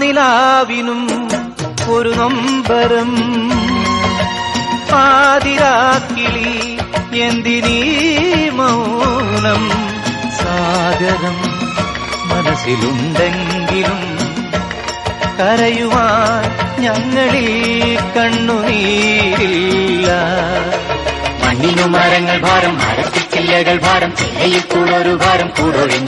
நிலாவினும் ஒரு நம்பரம். பாதிராக்கிளி എന്തിനീ മൗനം സാഗരം മനസ്സിലുണ്ടെങ്കിലും കരയുവാൻ ഞങ്ങളിൽ കണ്ണുനീരില്ല. മണ്ണിനു മരങ്ങൾ ഭാരം മരത്തിൽ ചില്ലകൾ ഭാരം ചില്ലയിൽ കൂടൊരു ഭാരം കൂടൊഴിഞ്ഞ